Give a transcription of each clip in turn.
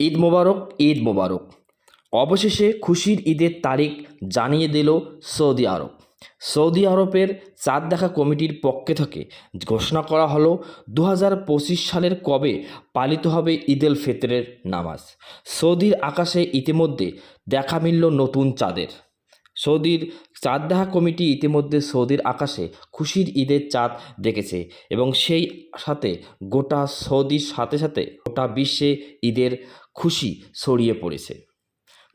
ঈদ মোবারক ঈদ মোবারক। অবশেষে খুশির ঈদের তারিখ জানিয়ে দিল সৌদি আরব। সৌদি আরবের চাঁদ দেখা কমিটির পক্ষে থেকে ঘোষণা করা হলো দু সালের কবে পালিত হবে ঈদুল ফিতরের নামাজ। সৌদির আকাশে ইতিমধ্যে দেখা মিলল নতুন চাঁদের। সৌদির চাঁদ দেখা কমিটি ইতিমধ্যে সৌদির আকাশে খুশির ঈদের চাঁদ দেখেছে এবং সেই সাথে গোটা সৌদির সাথে সাথে গোটা বিশ্বে ঈদের খুশি ছড়িয়ে পড়েছে।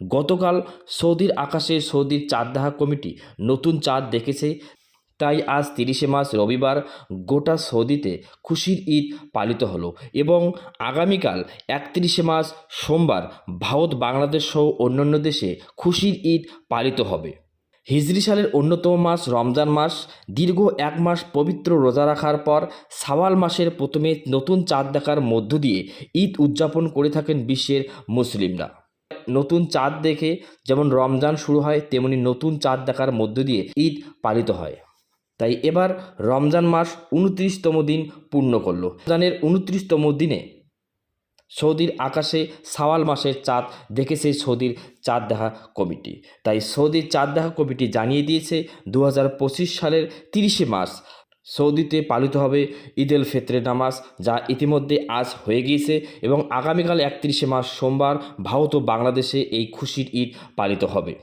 গতকাল সৌদির আকাশে সৌদির চাঁদদাহা কমিটি নতুন চাঁদ দেখেছে তাই আজ তিরিশে মার্চ রবিবার গোটা সৌদিতে খুশির ঈদ পালিত হলো এবং আগামীকাল একত্রিশে মার্চ সোমবার ভারত, বাংলাদেশ সহ অন্যান্য দেশে খুশির ঈদ পালিত হবে। হিজরি সালের অন্যতম মাস রমজান মাস। দীর্ঘ এক মাস পবিত্র রোজা রাখার পর সাওয়াল মাসের প্রথমে নতুন চাঁদ দেখার মধ্য দিয়ে ঈদ উদযাপন করে থাকেন বিশ্বের মুসলিমরা। নতুন চাঁদ দেখে যেমন রমজান শুরু হয়, তেমনি নতুন চাঁদ দেখার মধ্য দিয়ে ঈদ পালিত হয়। তাই এবার রমজান মাস উনত্রিশতম দিন পূর্ণ করল। রমজানের উনত্রিশতম দিনে সৌদির আকাশে সাওয়াল মাসের চাঁদ দেখেছে সৌদির চাঁদ দেখা কমিটি। তাই সৌদির চাঁদ দেখা কমিটি জানিয়ে দিয়েছে দু হাজার পঁচিশ সালের তিরিশে মার্চ সৌদিতে পালিত হবে ঈদ উল ফিতরের নামাজ, যা ইতিমধ্যে আজ হয়ে গিয়েছে এবং আগামীকাল একত্রিশে মার্চ সোমবার ভারত ও বাংলাদেশে এই খুশির ঈদ পালিত হবে।